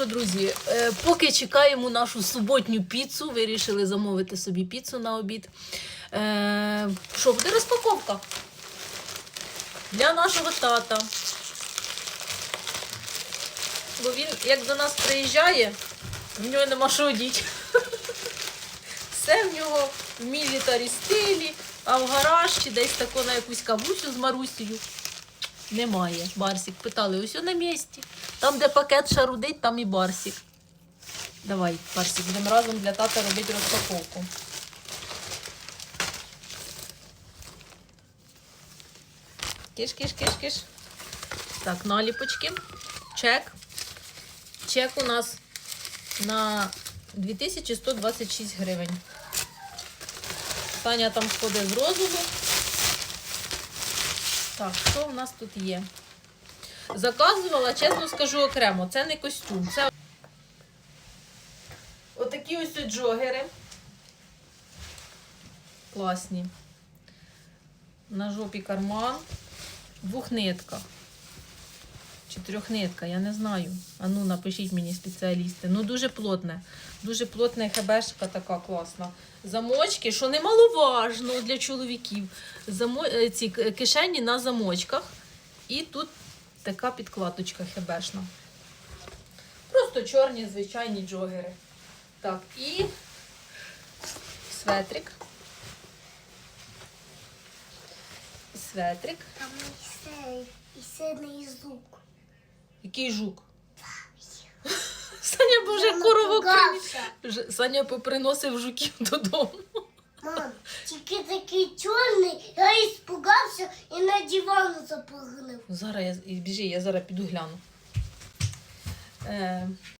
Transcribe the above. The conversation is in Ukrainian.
що, друзі, е, поки чекаємо нашу суботню піцу, вирішили замовити собі піцу на обід. Е, Що, буде розпаковка? Для нашого тата. Бо він, як до нас приїжджає, в нього нема що одіти. Все в нього в мілітарі стилі, а в гараж чи десь тако на якусь кавусю з Марусею. Немає. Барсик питали, ось на місці. Там, де пакет шарудить, там і Барсик. Давай, Барсик, будемо разом для тата робити розпаковку. Киш, киш, киш, киш. Так, наліпочки. Чек. Чек у нас на 2126 гривень. Таня там сходить з розуму. Так, що у нас тут є? Заказувала, чесно скажу окремо, це не костюм. Це отакі ось джогери. Класні. На жопі карман. Двохнитка. Чи трьохнитка, я не знаю. А ну напишіть мені спеціалісти. Ну дуже плотне. Дуже плотна хебешка така класна. Замочки, що немаловажно для чоловіків. Замо... е, Ці кишені на замочках. І тут така підкладочка хебешна. Просто чорні звичайні джогери. Так, і светрик. Светрик. Там і і сильний звук. Який жук? Саня боже Я коровок приніс. Саня поприносив жуків додому. Мам, тільки такий чорний, я іспугався і на диван запрыгнув. Зараз я біжи, я зараз піду гляну. Е,